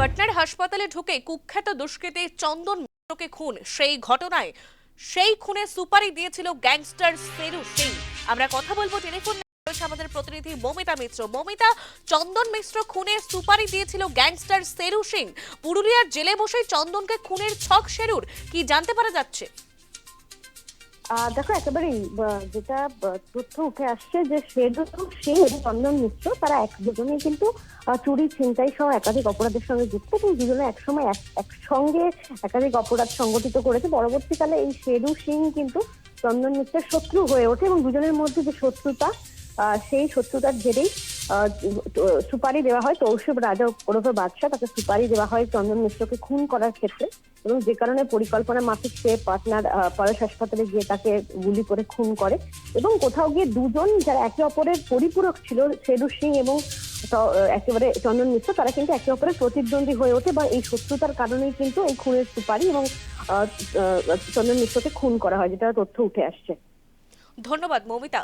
পাটনার হাসপাতালে ঢুকে কুখ্যাত দুষ্কৃতী চন্দন মিত্রকে খুন। সেই ঘটনায় সেই খুনে সুপারি দিয়েছিল গ্যাংস্টার সেরু সিং। আমরা কথা বলব টেলিফোন আমাদের প্রতিনিধি মমিতা মিত্র। মমিতা, চন্দন মিশ্র খুনে সুপারি দিয়েছিল গ্যাংস্টার সেরু সিং। পুরুলিয়ার জেলে বসে চন্দনকে খুনের ছক সেরুর। কি জানতে পারা যাচ্ছে? দেখো, একেবারেই যেটা তথ্য উঠে আসছে যে সেদু সিং এবং চন্দন মিশ্র, তারা এক দুজনেই কিন্তু চুরি, ছিনতাই সহ একাধিক অপরাধের সঙ্গে যুক্ত। এবং দুজনে একসময় এক- একসঙ্গে একাধিক অপরাধ সংগঠিত করেছে। পরবর্তীকালে এই শেরু সিং কিন্তু চন্দন মিশ্রের শত্রু হয়ে ওঠে এবং দুজনের মধ্যে যে শত্রুতা সেই শত্রুতার জেরেই সুপারি দেওয়া হয়। তৌসিফ রাজা ওরফে বাদশাহ তাকে সুপারি দেওয়া হয় চন্দন মিশ্রকে খুন করার ক্ষেত্রে। এবং যে কারণে পরিকল্পনা মাফিক সে পাটনার পরেশ হাসপাতালে গিয়ে তাকে গুলি করে খুন করে। এবং কোথাও গিয়ে দুজন যারা একে অপরের পরিপূরক ছিল সেদু সিং এবং একেবারে চন্দন মিশ্র, তারা কিন্তু একে অপরের প্রতিদ্বন্দ্বী হয়ে ওঠে বা এই শত্রুতার কারণেই কিন্তু এই খুনের সুপারি এবং চন্দন মিশ্রকে খুন করা হয়, যেটা তথ্য উঠে আসছে। ধন্যবাদ, মমিতা।